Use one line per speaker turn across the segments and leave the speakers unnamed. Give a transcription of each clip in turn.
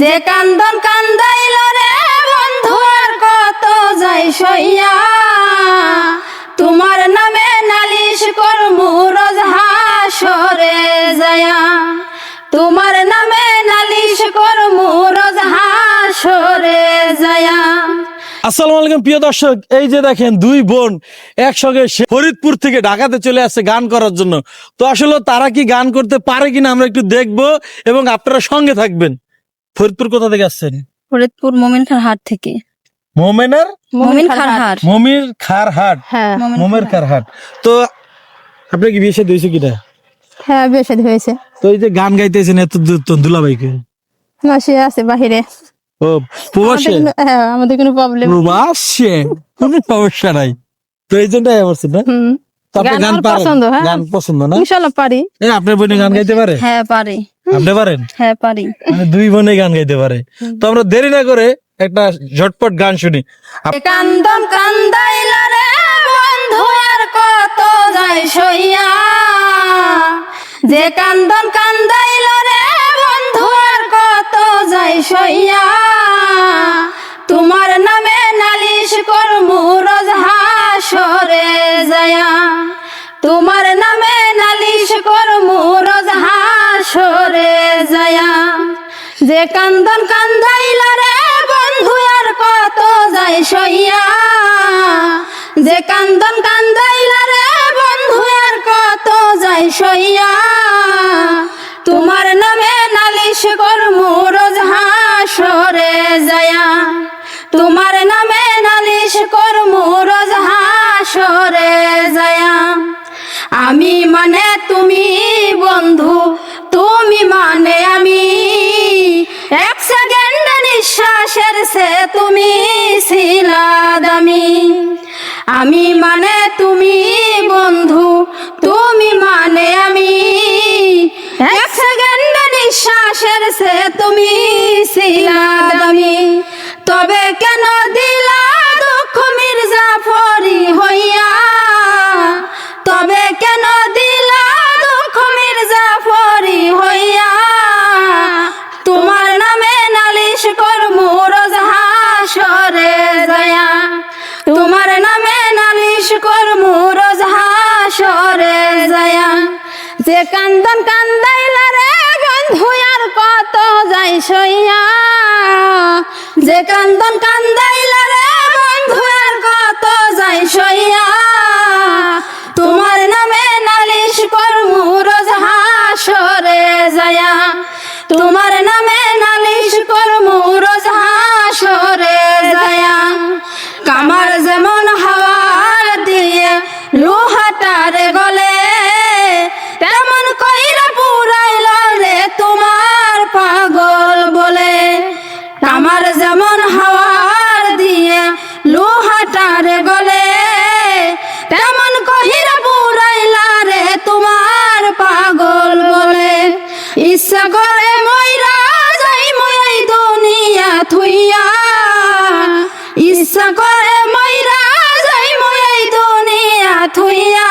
যে কান্দন কান্দাইল রে বন্ধু, আর কত যাই সইয়া। তোমার নামে নালিশ করমু, রোজ হাসরে যায়া। তোমার নামে নালিশ করমু, রোজ হাসরে যায়া।
আসসালামু আলাইকুম, প্রিয় দর্শক। এই যে দেখেন, দুই বোন একসঙ্গে ফরিদপুর থেকে ঢাকাতে চলে আসছে গান করার জন্য। তো আসলে তারা কি গান করতে পারে কিনা আমরা একটু দেখব এবং আপনারা সঙ্গে থাকবেন। ফরিদপুর কোথা থেকে আসছেন?
ফরিদপুর মোমিন খার হাট থেকে।
মোমেনার?
মোমিন খার হাট।
মমির খার হাট।
হ্যাঁ।
মোমের খার হাট। তো আপনি কি বিয়ে সাথে হয়েছে কিনা?
হ্যাঁ বিয়ে শাদী হয়েছে।
তো এই যে গান গাইতেছেন এত দূর তো দুলাভাইকে।
মাসি আছে বাহিরে।
ও প্রবাসে?
হ্যাঁ আমাদের কোনো প্রবলেম
প্রবাসে? কোনো সমস্যা নাই। তো এই জন্যই আসছেন না? আপনি
গান
গান
পছন্দ, হ্যাঁ।
গান পছন্দ না?
ইনশাল্লাহ পারি।
এই আপনার বোনে গান গাইতে পারে?
হ্যাঁ পারি।
আপনি পারেন?
হ্যাঁ পারি।
মানে দুই বোনে গান গাইতে পারে। তো আমরা দেরি না করে একটা ঝটপট গান শুনি।
কান্দন কান্দাইল রে বন্ধু আর কত যাই সইয়া। যে কান্দন কান্দাইল রে বন্ধু আর কত যাই সইয়া। তোমার নামে নালিশ করমু রোজ হাসরে যায়া তোমার নামে নালিশ করমু রোজ হাসরে যায়া। যে কান্দন কান্দাইল রে বন্ধু, আর কত যাই সইয়া। যে কান্দন কান্দাইল রে বন্ধু, আর কত যাই সইয়া। তোমার নামে নালিশ করমু রোজ হাসরে যায়া। তোমার নামে নালিশ করমু রোজ হাসরে যায়া। আমি মানে তুমি বন্ধু, তুমি মানে আমি। এক সেকেন্ড নিঃশ্বাসের সে তুমি ছিলা দামি। আমি মানে তুমি বন্ধু, তুমি মানে আমি। এক সেকেন্ড নিঃশ্বাসের সে তুমি ছিলা করমু রোজ হাসরে যায়া যে কান্দন কান্দাইলা রে বন্ধু কত যাই সইয়া। যে কান্দন কান্দাইলা রে বন্ধু কত যাই সইয়া। তোমার নামে নালিশ করমু রোজ হাসরে যায়া তোমার নামে নালিশ করমু রোজ হাসরে যায়া কামার যেমন আমার যেমন হাওয়ার দিয়ে লোহাটারে গলে, তেমন কহিরা পুরাইলা রে তোমার পাগল বলে। ইচ্ছা করে ময়রা যাই মই দুনিয়া থুইয়া। ইচ্ছা করে ময়রা যাই মই দুনিয়া থুইয়া।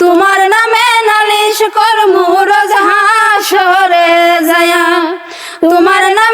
তোমার নামে নালিশ করমু রোজ হাসরে যায়া। তোমার নামে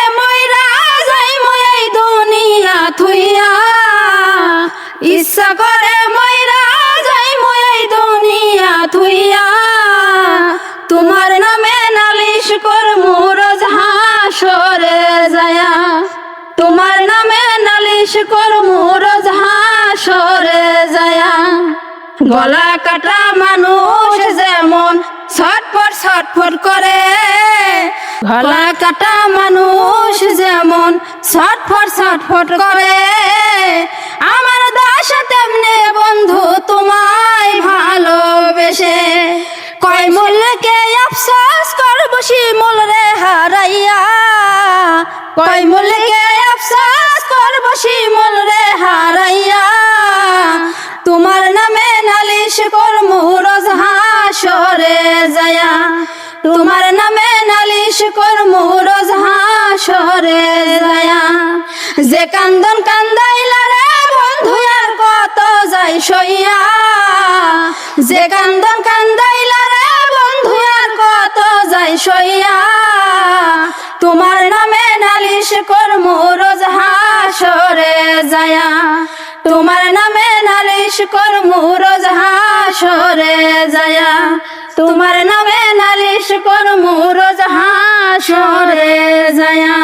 থুইয়া ইচ্ছা করে ময়রা যাই মই দুনিয়া থুইয়া তোমার নামে নালিশ করমু রোজ হাসরে যায়া। তোমার নামে নালিশ করমু রোজ হাসরে যায়া। গলা কাটা মানুষ ছটফট ছটফট করে। গলা কাটা মানুষ যেমন ছটফট ছটফট করে। আমার দাস তেমনে বন্ধু তোমায় ভালোবেসে। কয় মূল্যকে আফসোস করব শিমুল রে হারাইয়া। কয় মূল্যকে আফসোস করব শিমুল যায়া, তোমার নামে নালিশ করমু রোজ হাসরে যায়া। যে কান্দন কান্দাইলা রে বন্ধু, আর কত যাই সইয়া। যে কান্দন কান্দাইলা রে বন্ধু, আর কত যাই সইয়া। তোমার নামে নালিশ করমু রোজ হাসরে যায়া। তোমার নামে নালিশ করমু রোজ হাসরে যায়া। তোমার নামে নালিশ করম রোজ হাসরে যায়া।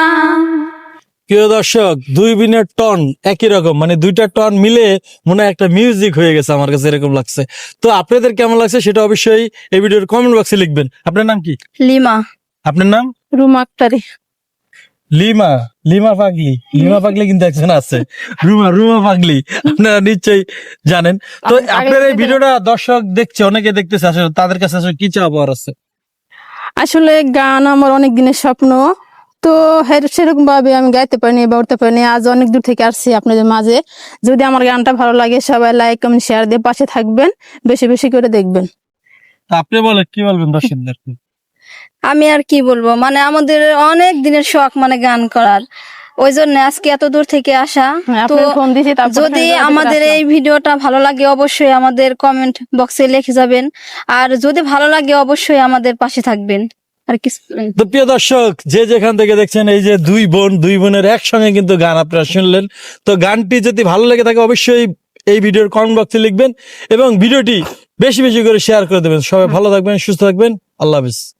প্রিয় দর্শক দুই বিনের টন একই রকম মানে দুইটা টন মিলে মনে হয় একটা মিউজিক হয়ে গেছে আমার কাছে এরকম লাগছে। তো আপনাদের কেমন লাগছে সেটা অবশ্যই এই ভিডিওর কমেন্ট বক্সে লিখবেন। আপনার নাম কি?
লিমা।
আপনার নাম?
রুমা আক্তারি।
লিমা লিমা পাগলি লিমা পাগলি কিন্তু একজন আছে। রুমা রুমা পাগলি আপনারা নিশ্চয়ই জানেন। তো আপনার এই ভিডিওটা দর্শক দেখছে অনেকে দেখতেছে আসলে তাদের কাছে আসলে কি চাওয়া আছে?
আসলে গান আমার অনেক দিনের স্বপ্ন। তো সেরকম ভাবে আমি গাইতে পারিনি বা উঠতে পারিনি। আজ অনেক দূর থেকে আসছি আপনাদের মাঝে। যদি আমার গানটা ভালো লাগে সবাই লাইক কমেন্ট শেয়ার দিয়ে পাশে থাকবেন। বেশি বেশি করে দেখবেন।
আপনি বলেন কি বলবেন দর্শকদের
আমি আর কি বলব? মানে আমাদের অনেক দিনের শখ মানে গান করার। ওই জন্য আজকে এত দূর থেকে আসা।
হ্যাঁ,
তো যদি আমাদের এই ভিডিওটা ভালো লাগে অবশ্যই আমাদের কমেন্ট বক্সে লিখে যাবেন। আর যদি ভালো লাগে অবশ্যই আমাদের পাশে থাকবেন। আর
তো প্রিয় দর্শক যে যেখান থেকে দেখছেন এই যে দুই বোন দুই বোনের একসঙ্গে কিন্তু গান আপনারা শুনলেন। তো গানটি যদি ভালো লেগে থাকে অবশ্যই এই ভিডিওর কমেন্ট বক্সে লিখবেন এবং ভিডিওটি বেশি বেশি করে শেয়ার করে দেবেন। সবাই ভালো থাকবেন সুস্থ থাকবেন। আল্লাহ হাফিজ।